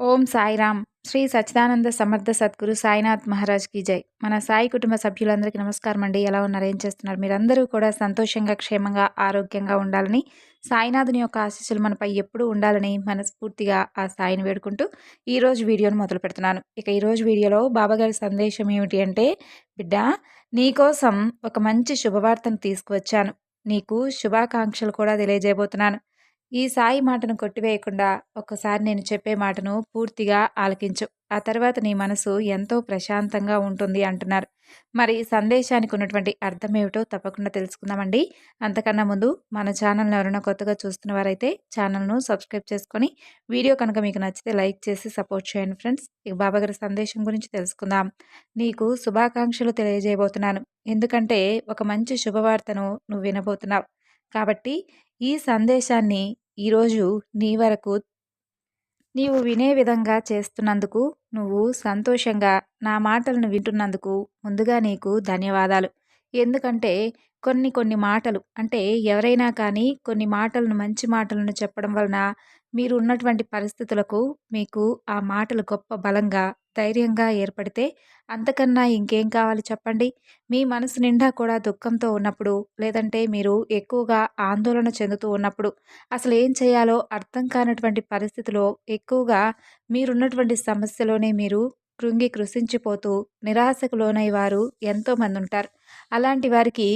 ఓం సాయిరామ్. శ్రీ సచ్చిదానంద సమర్థ సద్గురు సాయినాథ్ మహారాజ్కి జై. మన సాయి కుటుంబ సభ్యులందరికీ నమస్కారం అండి. ఎలా ఉన్నారు? ఏం చేస్తున్నారు? మీరందరూ కూడా సంతోషంగా క్షేమంగా ఆరోగ్యంగా ఉండాలని సాయినాథుని యొక్క ఆశీస్సులు మనపై ఎప్పుడూ ఉండాలని మనస్ఫూర్తిగా ఆ సాయిని వేడుకుంటూ ఈరోజు వీడియోను మొదలు పెడుతున్నాను. ఇక ఈరోజు వీడియోలో బాబాగారి సందేశం ఏమిటి అంటే బిడ్డ నీకోసం ఒక మంచి శుభవార్తను తీసుకువచ్చాను. నీకు శుభాకాంక్షలు కూడా తెలియజేయబోతున్నాను. ఈ సాయి మాటను కొట్టివేయకుండా ఒక్కసారి నేను చెప్పే మాటను పూర్తిగా ఆలకించు. ఆ తర్వాత నీ మనసు ఎంతో ప్రశాంతంగా ఉంటుంది అంటున్నారు. మరి సందేశానికి ఉన్నటువంటి అర్థం ఏమిటో తప్పకుండా తెలుసుకుందామండి. అంతకన్నా ముందు మన ఛానల్ని ఎవరైనా కొత్తగా చూస్తున్న వారైతే ఛానల్ను సబ్స్క్రైబ్ చేసుకొని వీడియో కనుక మీకు నచ్చితే లైక్ చేసి సపోర్ట్ చేయండి ఫ్రెండ్స్. ఇక బాబాగారి సందేశం గురించి తెలుసుకుందాం. నీకు శుభాకాంక్షలు తెలియజేయబోతున్నాను. ఎందుకంటే ఒక మంచి శుభవార్తను నువ్వు వినబోతున్నావు. కాబట్టి ఈ సందేశాన్ని ఈరోజు నీ వరకు నీవు వినే విధంగా చేస్తున్నందుకు నువ్వు సంతోషంగా నా మాటలను వింటున్నందుకు ముందుగా నీకు ధన్యవాదాలు. ఎందుకంటే కొన్ని కొన్ని మాటలు అంటే ఎవరైనా కానీ కొన్ని మాటలను మంచి మాటలను చెప్పడం వలన మీరు ఉన్నటువంటి పరిస్థితులకు మీకు ఆ మాటలు గొప్ప బలంగా ధైర్యంగా ఏర్పడితే అంతకన్నా ఇంకేం కావాలి చెప్పండి? మీ మనసు నిండా కూడా దుఃఖంతో ఉన్నప్పుడు లేదంటే మీరు ఎక్కువగా ఆందోళన చెందుతూ ఉన్నప్పుడు అసలు ఏం చేయాలో అర్థం కానటువంటి పరిస్థితిలో ఎక్కువగా మీరున్నటువంటి సమస్యలోనే మీరు కృంగి కృషించిపోతూ నిరాశకు లోనై వారు ఎంతోమంది ఉంటారు. అలాంటి వారికి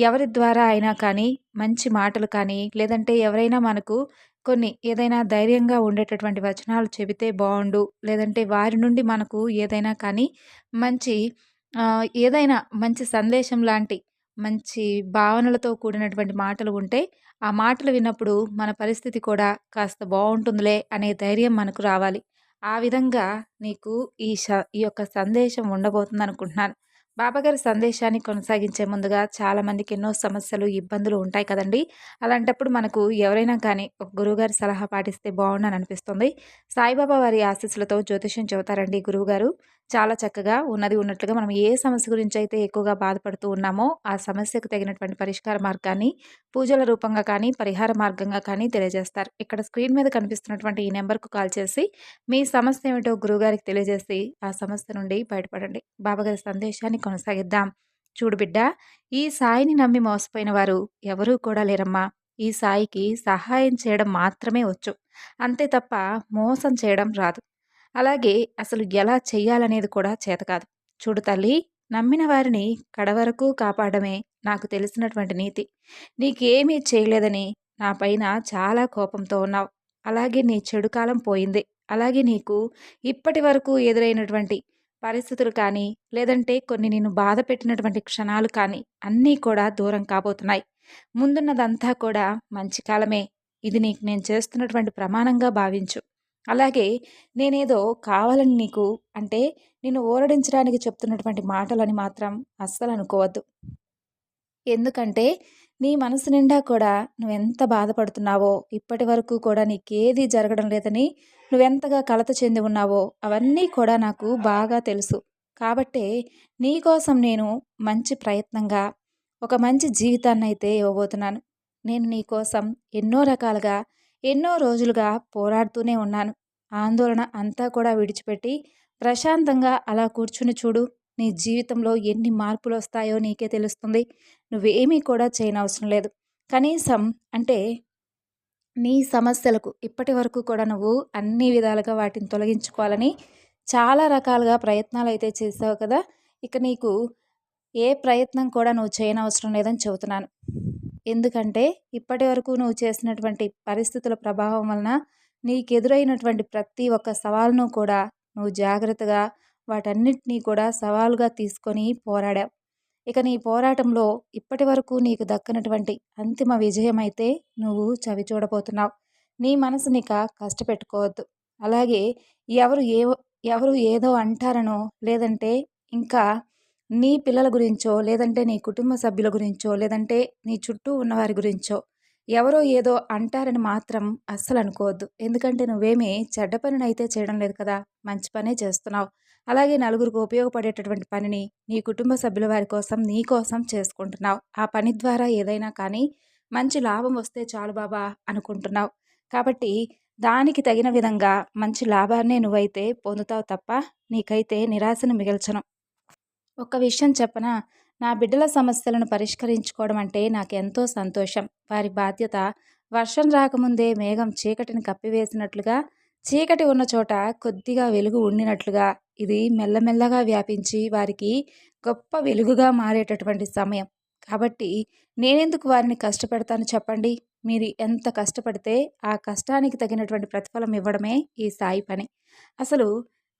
ఎవరి ద్వారా అయినా కానీ మంచి మాటలు కానీ లేదంటే ఎవరైనా మనకు కొన్ని ఏదైనా ధైర్యంగా ఉండేటటువంటి వచనాలు చెబితే బాగుండు. లేదంటే వారి నుండి మనకు ఏదైనా కానీ మంచి ఏదైనా మంచి సందేశం లాంటి మంచి భావనలతో కూడినటువంటి మాటలు ఉంటే ఆ మాటలు విన్నప్పుడు మన పరిస్థితి కూడా కాస్త బాగుంటుందిలే అనే ధైర్యం మనకు రావాలి. ఆ విధంగా నీకు ఈ ఈ యొక్క సందేశం ఉండబోతుంది అనుకుంటున్నాను బాబాగారి సందేశాన్ని కొనసాగించే ముందుగా చాలామందికి ఎన్నో సమస్యలు ఇబ్బందులు ఉంటాయి కదండి. అలాంటప్పుడు మనకు ఎవరైనా కానీ ఒక గురువుగారి సలహా పాటిస్తే బాగుండని అనిపిస్తుంది. సాయిబాబా వారి ఆశీస్సులతో జ్యోతిష్యం చెబుతారండి గురువుగారు. చాలా చక్కగా ఉన్నది ఉన్నట్లుగా మనం ఏ సమస్య గురించి అయితే ఎక్కువగా బాధపడుతూ ఉన్నామో ఆ సమస్యకు తగినటువంటి పరిష్కార మార్గాన్ని పూజల రూపంగా కానీ పరిహార మార్గంగా కానీ తెలియజేస్తారు. ఇక్కడ స్క్రీన్ మీద కనిపిస్తున్నటువంటి ఈ నెంబర్కు కాల్ చేసి మీ సమస్య ఏమిటో గురువుగారికి తెలియజేసి ఆ సమస్య నుండి బయటపడండి. బాబాగారి సందేశాన్ని కొనసాగిద్దాం. చూడు బిడ్డ ఈ సాయిని నమ్మి మోసపోయిన వారు ఎవరూ కూడా లేరమ్మా. ఈ సాయికి సహాయం చేయడం మాత్రమే వచ్చు. అంతే తప్ప మోసం చేయడం రాదు. అలాగే అసలు ఎలా చెయ్యాలనేది కూడా చేత కాదు. చూడు తల్లి నమ్మిన వారిని కడవరకు కాపాడమే నాకు తెలిసినటువంటి నీతి. నీకేమీ చేయలేదని నా పైన చాలా కోపంతో ఉన్నావు. అలాగే నీ చెడు కాలం పోయింది. అలాగే నీకు ఇప్పటి వరకు ఎదురైనటువంటి పరిస్థితులు కానీ లేదంటే కొన్ని నేను బాధ పెట్టినటువంటి క్షణాలు కానీ అన్నీ కూడా దూరం కాబోతున్నాయి. ముందున్నదంతా కూడా మంచి కాలమే. ఇది నీకు నేను చేస్తున్నటువంటి ప్రమాణంగా భావించు. అలాగే నేనేదో కావాలని నీకు అంటే నేను ఓరడించడానికి చెప్తున్నటువంటి మాటలని మాత్రం అస్సలు అనుకోవద్దు. ఎందుకంటే నీ మనసు నిండా కూడా నువ్వెంత బాధపడుతున్నావో ఇప్పటి వరకు కూడా నీకేది జరగడం లేదని నువ్వెంతగా కలత చెంది ఉన్నావో అవన్నీ కూడా నాకు బాగా తెలుసు. కాబట్టే నీకోసం నేను మంచి ప్రయత్నంగా ఒక మంచి జీవితాన్ని అయితే ఇవ్వబోతున్నాను. నేను నీకోసం ఎన్నో రకాలుగా ఎన్నో రోజులుగా పోరాడుతూనే ఉన్నాను. ఆందోళన అంతా కూడా విడిచిపెట్టి ప్రశాంతంగా అలా కూర్చుని చూడు నీ జీవితంలో ఎన్ని మార్పులు వస్తాయో నీకే తెలుస్తుంది. నువ్వేమీ కూడా చేయనవసరం లేదు. కనీసం అంటే నీ సమస్యలకు ఇప్పటి వరకు కూడా నువ్వు అన్ని విధాలుగా వాటిని తొలగించుకోవాలని చాలా రకాలుగా ప్రయత్నాలు అయితే చేసావు కదా! ఇక నీకు ఏ ప్రయత్నం కూడా నువ్వు చేయనవసరం లేదని చెబుతున్నాను. ఎందుకంటే ఇప్పటి వరకు నువ్వు చేసినటువంటి పరిస్థితుల ప్రభావం వలన నీకు ఎదురైనటువంటి ప్రతి ఒక్క సవాల్ను కూడా నువ్వు జాగ్రత్తగా వాటన్నిటినీ కూడా సవాలుగా తీసుకొని పోరాడావు. ఇక నీ పోరాటంలో ఇప్పటి వరకు నీకు దక్కనటువంటి అంతిమ విజయం అయితే నువ్వు చవి చూడబోతున్నావు. నీ మనసునిక కష్టపెట్టుకోవద్దు. అలాగే ఎవరు ఏ ఎవరు ఏదో అంటారనో లేదంటే ఇంకా నీ పిల్లల గురించో లేదంటే నీ కుటుంబ సభ్యుల గురించో లేదంటే నీ చుట్టూ ఉన్నవారి గురించో ఎవరో ఏదో అంటారని మాత్రం అస్సలు అనుకోవద్దు. ఎందుకంటే నువ్వేమీ చెడ్డ పనినైతే చేయడం లేదు కదా మంచి పనే చేస్తున్నావు. అలాగే నలుగురికి ఉపయోగపడేటటువంటి పనిని నీ కుటుంబ సభ్యుల వారి కోసం నీ కోసం చేసుకుంటున్నావు. ఆ పని ద్వారా ఏదైనా కానీ మంచి లాభం వస్తే చాలు బాబా అనుకుంటున్నావు. కాబట్టి దానికి తగిన విధంగా మంచి లాభాన్నే నువ్వైతే పొందుతావు తప్ప నీకైతే నిరాశను మిగల్చను. ఒక విషయం చెప్పనా? నా బిడ్డల సమస్యలను పరిష్కరించుకోవడం అంటే నాకెంతో సంతోషం. వారి బాధ్యత వర్షం రాకముందే మేఘం చీకటిని కప్పివేసినట్లుగా చీకటి ఉన్న చోట కొద్దిగా వెలుగు ఉండినట్లుగా ఇది మెల్లమెల్లగా వ్యాపించి వారికి గొప్ప వెలుగుగా మారేటటువంటి సమయం. కాబట్టి నేనెందుకు వారిని కష్టపెడతాను చెప్పండి? మీరు ఎంత కష్టపడితే ఆ కష్టానికి తగినటువంటి ప్రతిఫలం ఇవ్వడమే ఈ సాయి పని. అసలు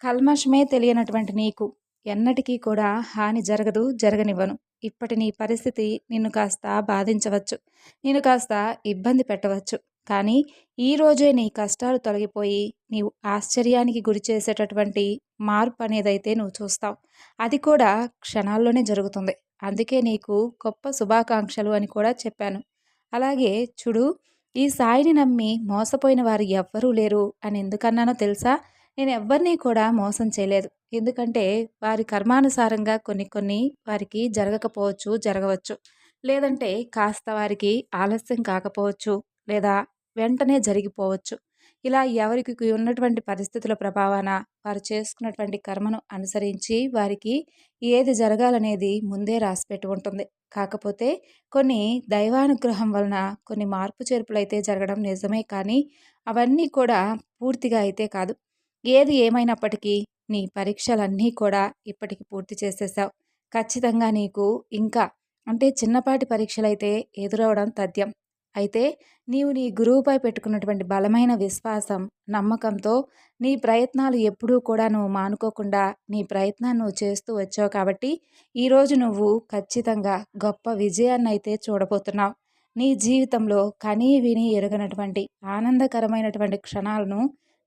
కల్మషమే తెలియనటువంటి నీకు. ఎన్నటికీ కూడా హాని జరగదు జరగనివ్వను. ఇప్పటి నీ పరిస్థితి నిన్ను కాస్త బాధించవచ్చు. నేను కాస్త ఇబ్బంది పెట్టవచ్చు. కానీ ఈరోజే నీ కష్టాలు తొలగిపోయి నీవు ఆశ్చర్యానికి గురి చేసేటటువంటి మార్పు అనేదైతే నువ్వు చూస్తావు. అది కూడా క్షణాల్లోనే జరుగుతుంది. అందుకే నీకు గొప్ప శుభాకాంక్షలు అని కూడా చెప్పాను. అలాగే చూడు ఈ సాయిని నమ్మి మోసపోయిన వారు ఎవ్వరూ లేరు అని ఎందుకన్నానో తెలుసా? నేను ఎవ్వరినీ కూడా మోసం చేయలేదు. ఎందుకంటే వారి కర్మానుసారంగా కొన్ని కొన్ని వారికి జరగకపోవచ్చు జరగవచ్చు. లేదంటే కాస్త వారికి ఆలస్యం కాకపోవచ్చు లేదా వెంటనే జరిగిపోవచ్చు. ఇలా ఎవరికి ఉన్నటువంటి పరిస్థితుల ప్రభావాన వారు చేసుకున్నటువంటి కర్మను అనుసరించి వారికి ఏది జరగాలనేది ముందే రాసిపెట్టి ఉంటుంది. కాకపోతే కొన్ని దైవానుగ్రహం వలన కొన్ని మార్పు చేర్పులు అయితే జరగడం నిజమే కానీ అవన్నీ కూడా పూర్తిగా అయితే కాదు. ఏది ఏమైనప్పటికీ నీ పరీక్షలన్నీ కూడా ఇప్పటికి పూర్తి చేసేసావు. ఖచ్చితంగా నీకు ఇంకా అంటే చిన్నపాటి పరీక్షలైతే ఎదురవడం తథ్యం. అయితే నీవు నీ గురువుపై పెట్టుకున్నటువంటి బలమైన విశ్వాసం నమ్మకంతో నీ ప్రయత్నాలు ఎప్పుడూ కూడా నువ్వు మానుకోకుండా నీ ప్రయత్నాన్ని నువ్వు చేస్తూ వచ్చావు కాబట్టి ఈరోజు నువ్వు ఖచ్చితంగా గొప్ప విజయాన్ని అయితే చూడబోతున్నావు. నీ జీవితంలో కనీ విని ఎరగనటువంటి ఆనందకరమైనటువంటి క్షణాలను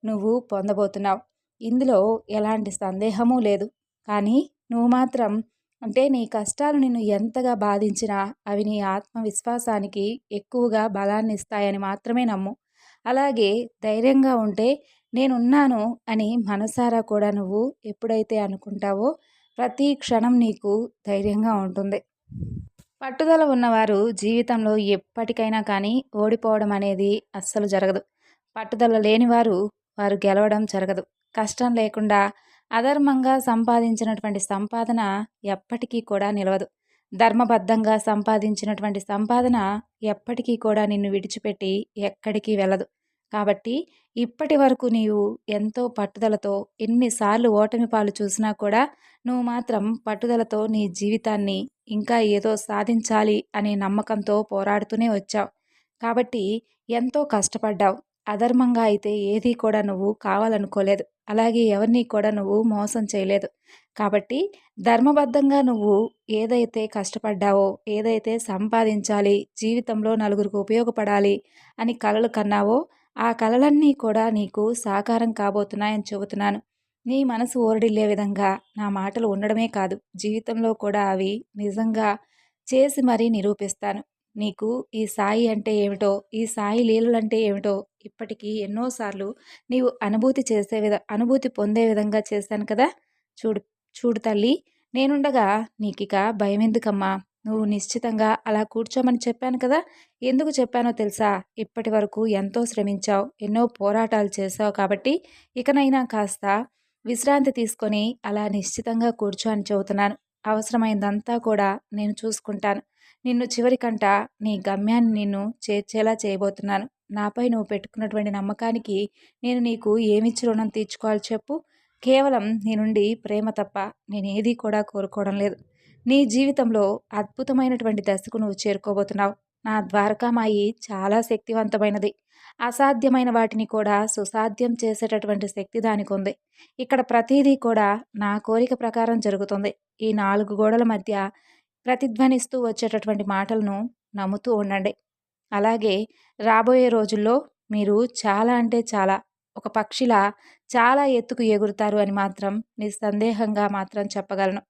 నువ్వు పొందబోతున్నావు. ఇందులో ఎలాంటి సందేహము లేదు. కానీ నువ్వు మాత్రం అంటే నీ కష్టాలు నిన్ను ఎంతగా బాధించినా అవి నీ ఆత్మవిశ్వాసానికి ఎక్కువగా బలాన్ని ఇస్తాయని మాత్రమే నమ్ము. అలాగే ధైర్యంగా ఉంటే నేనున్నాను అని మనసారా కూడా నువ్వు ఎప్పుడైతే అనుకుంటావో ప్రతి క్షణం నీకు ధైర్యంగా ఉంటుంది. పట్టుదల ఉన్నవారు జీవితంలో ఎప్పటికైనా కానీ ఓడిపోవడం అనేది అస్సలు జరగదు. పట్టుదల లేనివారు వారు గెలవడం జరగదు. కష్టం లేకుండా అధర్మంగా సంపాదించినటువంటి సంపాదన ఎప్పటికీ కూడా నిలవదు. ధర్మబద్ధంగా సంపాదించినటువంటి సంపాదన ఎప్పటికీ కూడా నిన్ను విడిచిపెట్టి ఎక్కడికి వెళ్ళదు. కాబట్టి ఇప్పటి వరకు నీవు ఎంతో పట్టుదలతో ఎన్నిసార్లు ఓటమి పాలు చూసినా కూడా నువ్వు మాత్రం పట్టుదలతో నీ జీవితాన్ని ఇంకా ఏదో సాధించాలి అనే నమ్మకంతో పోరాడుతూనే వచ్చావు. కాబట్టి ఎంతో కష్టపడ్డావు. అధర్మంగా అయితే ఏది కూడా నువ్వు కావాలనుకోలేదు. అలాగే ఎవరిని కూడా నువ్వు మోసం చేయలేదు. కాబట్టి ధర్మబద్ధంగా నువ్వు ఏదైతే కష్టపడ్డావో ఏదైతే సంపాదించాలి జీవితంలో నలుగురికి ఉపయోగపడాలి అని కలలు కన్నావో ఆ కలలన్నీ కూడా నీకు సాకారం కాబోతున్నాయని చెబుతున్నాను. నీ మనసు ఓరడిల్లే విధంగా నా మాటలు ఉండడమే కాదు జీవితంలో కూడా అవి నిజంగా చేసి మరీ నిరూపిస్తాను. నీకు ఈ సాయి అంటే ఏమిటో ఈ సాయి లీలలంటే ఏమిటో ఇప్పటికీ ఎన్నోసార్లు నీవు అనుభూతి చేసే విధ అనుభూతి పొందే విధంగా చేశాను కదా? చూడు చూడు తల్లి నేనుండగా నీకిక భయం ఎందుకమ్మా నువ్వు నిశ్చితంగా అలా కూర్చోమని చెప్పాను కదా? ఎందుకు చెప్పానో తెలుసా? ఇప్పటి వరకు ఎంతో శ్రమించావు ఎన్నో పోరాటాలు చేసావు కాబట్టి ఇకనైనా కాస్త విశ్రాంతి తీసుకొని అలా నిశ్చితంగా కూర్చో అని చెబుతున్నాను. అవసరమైందంతా కూడా నేను చూసుకుంటాను. నిన్ను చివరికంట నీ గమ్యాన్ని నిన్ను చేర్చేలా చేయబోతున్నాను. నాపై నువ్వు పెట్టుకున్నటువంటి నమ్మకానికి నేను నీకు ఏమిచ్చి రుణం తీర్చుకోవాలి చెప్పు. కేవలం నీ నుండి ప్రేమ తప్ప నేనేది కూడా కోరుకోవడం లేదు. నీ జీవితంలో అద్భుతమైనటువంటి దశకు నువ్వు చేరుకోబోతున్నావు. నా ద్వారకామాయి చాలా శక్తివంతమైనది. అసాధ్యమైన వాటిని కూడా సుసాధ్యం చేసేటటువంటి శక్తి దానికి ఉంది ఇక్కడ ప్రతిదీ కూడా నా కోరిక ప్రకారం జరుగుతుంది. ఈ నాలుగు గోడల మధ్య ప్రతిధ్వనిస్తూ వచ్చేటటువంటి మాటలను నమ్ముతూ ఉండండి. అలాగే రాబోయే రోజుల్లో మీరు చాలా అంటే చాలా ఒక పక్షిలా చాలా ఎత్తుకు ఎగురుతారు అని మాత్రం నిస్సందేహంగా మాత్రం చెప్పగలను.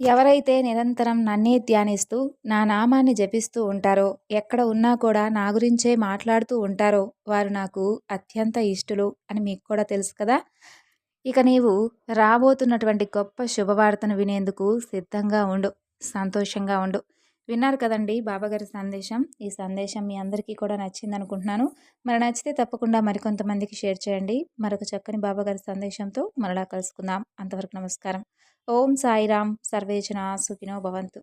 ఎవరైతే నిరంతరం నన్నే ధ్యానిస్తూ నా నామాన్ని జపిస్తూ ఉంటారో ఎక్కడ ఉన్నా కూడా నా గురించే మాట్లాడుతూ ఉంటారో వారు నాకు అత్యంత ఇష్టలు అని మీకు కూడా తెలుసు కదా! ఇక నీవు రాబోతున్నటువంటి గొప్ప శుభవార్తను వినేందుకు సిద్ధంగా ఉండు. సంతోషంగా ఉండు. విన్నారు కదండి బాబాగారి సందేశం. ఈ సందేశం మీ అందరికీ కూడా నచ్చింది అనుకుంటున్నాను మరి నచ్చితే తప్పకుండా మరికొంతమందికి షేర్ చేయండి. మరొక చక్కని బాబాగారి సందేశంతో మరలా కలుసుకుందాం. అంతవరకు నమస్కారం. ఓం సాయిరామ్ సర్వేజన సుఖినో భవంతు.